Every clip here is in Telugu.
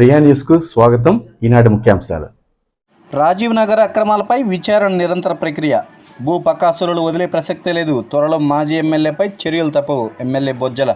ప్రియా న్యూస్కు స్వాగతం. ఈనాటి ముఖ్యాంశాలు. రాజీవ్ నగర్ అక్రమాలపై విచారణ నిరంతర ప్రక్రియ. భూ పక్కాసులు వదిలే ప్రసక్తే లేదు. త్వరలో మాజీ ఎమ్మెల్యేపై చర్యలు తప్పవు. ఎమ్మెల్యే బొజ్జల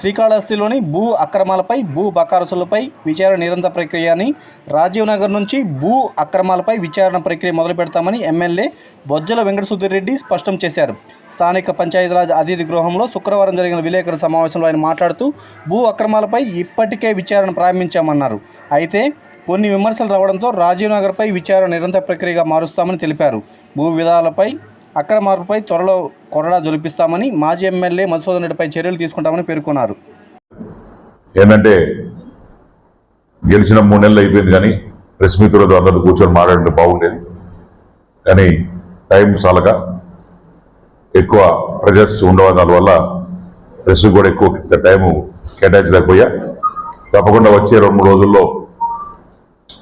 శ్రీకాళహస్తిలోని భూ అక్రమాలపై భూ బకారసులపై విచారణ నిరంతర ప్రక్రియ అని రాజీవ్ నగర్ నుంచి భూ అక్రమాలపై విచారణ ప్రక్రియ మొదలు పెడతామని ఎమ్మెల్యే బొజ్జల వెంకట సుధీర్ స్పష్టం చేశారు. స్థానిక పంచాయతీరాజ్ అతిథి గృహంలో శుక్రవారం జరిగిన విలేకరుల సమావేశంలో ఆయన మాట్లాడుతూ భూ అక్రమాలపై ఇప్పటికే విచారణ ప్రారంభించామన్నారు. అయితే కొన్ని విమర్శలు రావడంతో రాజీవ్ నగర్పై విచారణ నిరంతర ప్రక్రియగా మారుస్తామని తెలిపారు. భూ విధాలపై అక్రమాలపై త్వరలో కొరడా జొలిపిస్తామని మాజీ ఎమ్మెల్యే మధుసూదన్ రెడ్డిపై చర్యలు తీసుకుంటామని పేర్కొన్నారు. ఏంటంటే గెలిచిన మూడు నెలలు అయిపోయింది కానీ ప్రెస్ మిత్రులతో అందరూ కూర్చొని మాట్లాడితే బాగుండేది. కానీ టైం చాలక ఎక్కువ ప్రెజర్స్ ఉండడం దానివల్ల ప్రెస్ కూడా ఎక్కువ టైము కేటాయించలేకపోయా. తప్పకుండా వచ్చే రెండు మూడు రోజుల్లో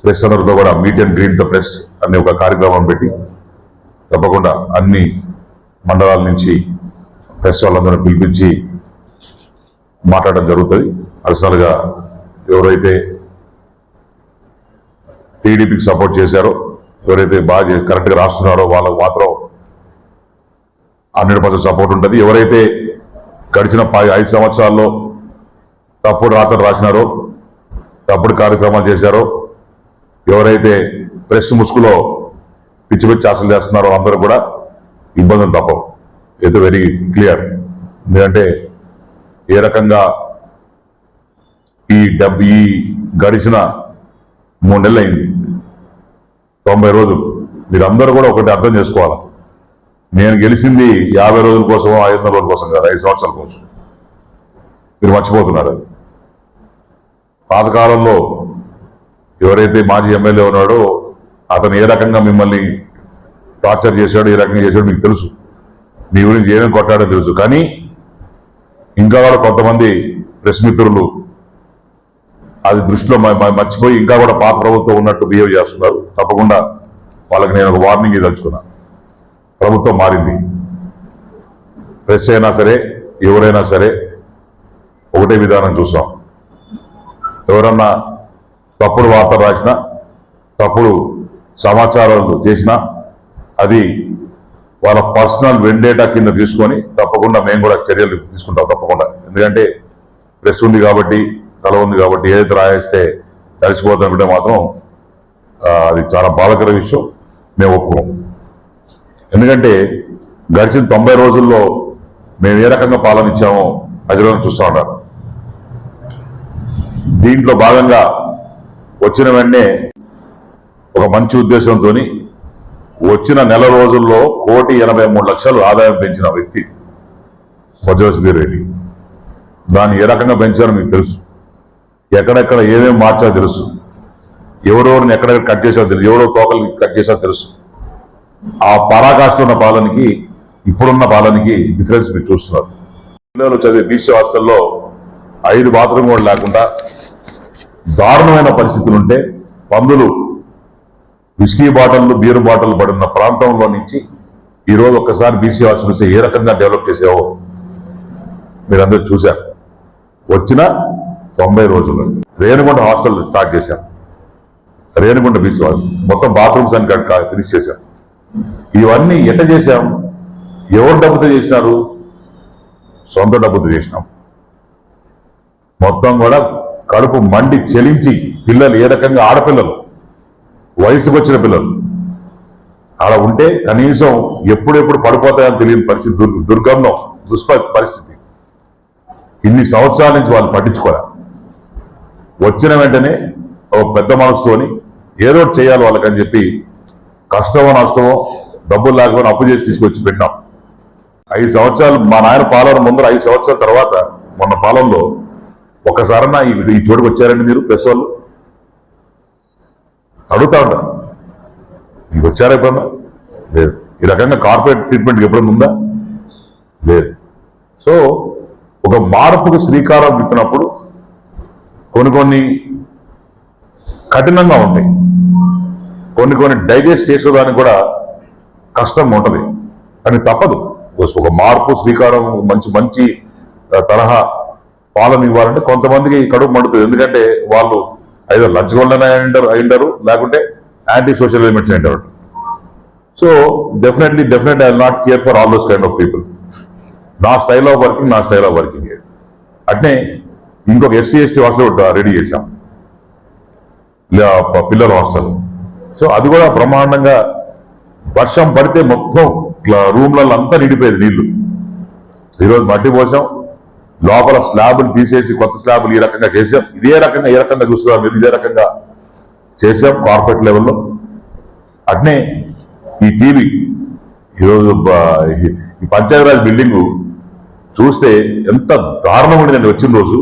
ప్రెస్ అందరితో కూడా meet and greet the press అనే ఒక కార్యక్రమం పెట్టి తప్పకుండా అన్ని మండలాల నుంచి ప్రెస్ వాళ్ళందరూ పిలిపించి మాట్లాడడం జరుగుతుంది. అసలుగా ఎవరైతే టీడీపీకి సపోర్ట్ చేశారో ఎవరైతే బాగా కరెక్ట్గా రాస్తున్నారో వాళ్ళకు మాత్రం హండ్రెడ్ పర్సెంట్ సపోర్ట్ ఉంటుంది. ఎవరైతే గడిచిన పది ఐదు సంవత్సరాల్లో తప్పుడు రాతలు రాసినారో తప్పుడు కార్యక్రమాలు చేశారో ఎవరైతే ప్రెస్ ముసుగులో పిచ్చి పిచ్చి ఆశలు చేస్తున్నారు అందరూ కూడా ఇబ్బందులు తప్పవు. ఇది వెరీ క్లియర్. ఎందుకంటే ఏ రకంగా ఈ డబ్ ఈ గడిచిన మూడు నెలలు అయింది. తొంభై రోజులు. మీరందరూ కూడా ఒకటి అర్థం చేసుకోవాలి. నేను గెలిచింది యాభై రోజుల కోసం ఐదు వందల రోజుల కోసం కాదు ఐదు సంవత్సరాల కోసం. మీరు మర్చిపోతున్నారు. అది. పాతకాలంలో ఎవరైతే మాజీ ఎమ్మెల్యే ఉన్నాడో అతను ఏ రకంగా మిమ్మల్ని టార్చర్ చేశాడు ఈ రకంగా చేశాడు మీకు తెలుసు. మీ గురించి ఏమేమి కొట్టాడో తెలుసు. కానీ ఇంకా కూడా కొంతమంది ప్రెస్ మిత్రులు అది దృష్టిలో మ- మర్చిపోయి ఇంకా కూడా పాత ప్రభుత్వం ఉన్నట్టు బిహేవ్ చేస్తున్నారు. తప్పకుండా వాళ్ళకి నేను ఒక వార్నింగ్ ఇదలుచుకున్నా. ప్రభుత్వం మారింది. ప్రెస్ అయినా సరే ఎవరైనా సరే ఒకటే విధానం చూసాం. ఎవరన్నా తప్పుడు వార్త రాసినా తప్పుడు సమాచారాలు చేసినా అది వాళ్ళ పర్సనల్ వెండేటా కింద తీసుకొని తప్పకుండా మేము కూడా చర్యలు తీసుకుంటాం తప్పకుండా. ఎందుకంటే ప్రెస్ ఉంది కాబట్టి తల ఉంది కాబట్టి ఏదైతే రాయేస్తే కలిసిపోతాం మాత్రం అది చాలా బాధకర విషయం. మేము ఒప్పుకోం. ఎందుకంటే గడిచిన తొంభై రోజుల్లో మేము ఏ రకంగా పాలన ఇచ్చామో ప్రజలను చూస్తూ ఉన్నారు. దీంట్లో భాగంగా వచ్చిన వెంటనే ఒక మంచి ఉద్దేశంతో వచ్చిన నెల రోజుల్లో కోటి ఎనభై మూడు లక్షలు ఆదాయం పెంచిన వ్యక్తి వజ్రసుధీర్ రెడ్డి. దాన్ని ఏ రకంగా పెంచారో మీకు తెలుసు. ఎక్కడెక్కడ ఏమేమి మార్చాలో తెలుసు. ఎవరెవరిని ఎక్కడెక్కడ కట్ చేసారో తెలుసు. ఎవరో తోకలు కట్ చేసారో తెలుసు. ఆ పరాకాష్ఠ ఉన్న పాలనకి ఇప్పుడున్న పాలనకి డిఫరెన్స్ మీరు చూస్తున్నారు. పిల్లలు చదివే బీసీ హాస్టల్లో ఐదు బాత్రూమ్ కూడా లేకుండా దారుణమైన పరిస్థితులు ఉంటే పందులు విస్కీ బాటిల్లు బీరు బాటిల్ పడిన ప్రాంతంలో నుంచి ఈ రోజు ఒక్కసారి బీసీ హాస్టల్ ఏ రకంగా డెవలప్ చేసావో మీరందరూ చూశారు. వచ్చిన తొంభై రోజులు రేణుగుంట హాస్టల్ స్టార్ట్ చేశాం. రేణుగుంట బీసీ హాస్టల్ మొత్తం బాత్రూమ్స్ అని ఫినిష్ చేశాం. ఇవన్నీ ఎట్ట చేశాం? ఎవరు డబ్బుతో చేసినారు? సొంత డబ్బుతో చేసినాం. మొత్తం కూడా కడుపు మండి చెలించి పిల్లలు ఏ రకంగా ఆడపిల్లలు వయసుకు వచ్చిన పిల్లలు. అలా ఉంటే కనీసం ఎప్పుడెప్పుడు పడిపోతాయని తెలియని పరిస్థితి దుర్ దుర్గంధం దుష్ప పరిస్థితి. ఇన్ని సంవత్సరాల నుంచి వాళ్ళు పట్టించుకోరా వచ్చిన వెంటనే ఒక పెద్ద మనసుతోని ఏదో చేయాలి వాళ్ళకని చెప్పి కష్టమో నష్టమో డబ్బులు లేకపోయినా అప్పు చేసి తీసుకొచ్చి పెట్టినాం. ఐదు సంవత్సరాలు మా నాయన పాలన ముందర ఐదు సంవత్సరాల తర్వాత మొన్న పాలనలో ఒకసారన్నా ఈ ఈ చోటుకు వచ్చారండి మీరు ప్రెస్ వాళ్ళు? అడుగుతా ఉంటారు మీకు వచ్చారా ఎప్పుడన్నా? లేదు. ఈ రకంగా కార్పొరేట్ ట్రీట్మెంట్ ఎప్పుడన్నా ఉందా? లేదు. సో ఒక మార్పుకు శ్రీకారం చుట్టినప్పుడు కొన్ని కొన్ని కఠినంగా ఉంటాయి. కొన్ని కొన్ని డైజెస్ట్ చేసేదానికి కూడా కష్టం ఉంటుంది. కానీ తప్పదు. ఒక మార్పు శ్రీకారం మంచి మంచి తరహా పాలన ఇవ్వాలంటే కొంతమందికి కడుపు మండుతుంది. ఎందుకంటే వాళ్ళు ఐదో లంచ్ గోల్డ్ అయింటారు అయింటారు లేకుంటే anti social elements అయింటారు so definitely definite I not care for all those kind of people నా స్టైల్ ఆఫ్ వర్కింగ్ నా స్టైల్ ఆఫ్ వర్కింగ్ అట్నే ఇంకొక ఎస్సీ ఎస్టీ హాస్టల్ రెడీ చేశాం. పిల్లర్ హాస్టల్ సో అది కూడా బ్రహ్మాండంగా వర్షం పడితే మొత్తం రూమ్లలో అంతా నిండిపోయేది నీళ్ళు. ఈరోజు మట్టి పోసాం లోపల స్లాబులు తీసేసి కొత్త స్లాబులు ఈ రకంగా చేసాం ఇదే రకంగా ఏ రకంగా చూస్తున్నారు మీరు ఇదే రకంగా చేసాం కార్పొరేట్ లెవెల్లో అట్నే ఈ టీవీ ఈరోజు ఈ- పంచాయతీరాజ్ బిల్డింగ్ చూస్తే ఎంత దారుణం ఉండిందండి వచ్చిన రోజు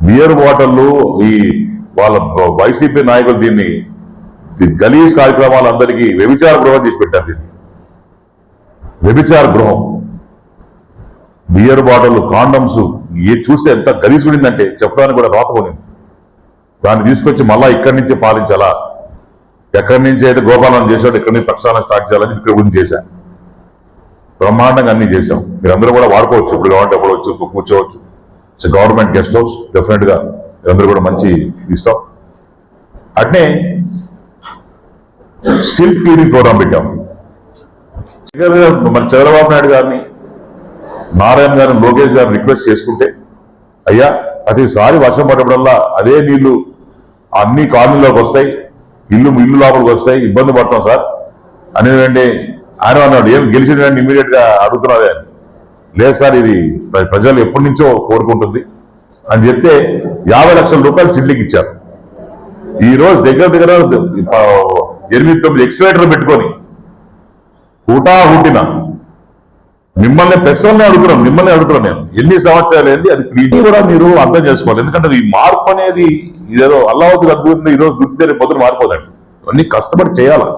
బియర్ బాటిల్లు ఈ వాళ్ళ వైసీపీ నాయకులు దీన్ని గలీజ్ కార్యక్రమాలందరికీ వ్యభిచార గృహం చేసి పెట్టారు దీన్ని. వ్యభిచార గృహం. బియర్ బాటిల్ కాండమ్స్ ఏ చూస్తే ఎంత గలీజ్ చెప్పడానికి కూడా రాత దాన్ని తీసుకొచ్చి మళ్ళా ఇక్కడి నుంచి పాలించాలా? ఎక్కడి నుంచి అయితే గోపాలం చేశాడు ఇక్కడి నుంచి ప్రక్షాళన స్టార్ట్ చేయాలని ఇక్కడ గురించి చేశాం. బ్రహ్మాండంగా అన్ని చేశాం. మీరందరూ కూడా వాడుకోవచ్చు. ఇప్పుడు కావాలంటే అప్పుడు వచ్చి కూర్చోవచ్చు. గవర్నమెంట్ గెస్ట్ హౌస్ డెఫినెట్గా మీరందరూ కూడా మంచి ఇస్తాం. అట్నే సిల్క్ క్లీనింగ్ ప్రోగ్రామ్ పెట్టాం. మన చంద్రబాబు నాయుడు గారిని నారాయణ గారు లోకేష్ గారు రిక్వెస్ట్ చేసుకుంటే అయ్యా ప్రతిసారి వర్షం పడ్డప్పుడల్లా అదే నీళ్ళు అన్ని కాలనీలోకి వస్తాయి ఇల్లు ఇల్లు లోపలికి వస్తాయి ఇబ్బంది పడతాం సార్. అనేదండి ఆయన అన్నాడు ఏం గెలిచిన ఇమీడియట్గా అడుగుతున్నదే అని. లేదు సార్ ఇది ప్రజలు ఎప్పటి నుంచో కోరుకుంటుంది. అని చెప్తే యాభై లక్షల రూపాయలు సిడ్లింగ్ ఇచ్చారు. ఈ రోజు దగ్గర దగ్గర ఎనిమిది తొమ్మిది ఎక్స్వేటర్ పెట్టుకొని హుటా హుటిన మిమ్మల్ని పెర్సనల్ అడుగుతున్నాం మిమ్మల్ని అడుగుతున్నాం నేను ఎన్ని సంవత్సరాలు ఏంది అది క్లీన్ కూడా మీరు అర్థం చేసుకోవాలి. ఎందుకంటే ఈ మార్పు అనేది ఇదేదో అల్లావతి అద్భుతంగా ఈ రోజు గుర్తు పొద్దున మారిపోదండి. అన్ని కష్టపడి చేయాలా?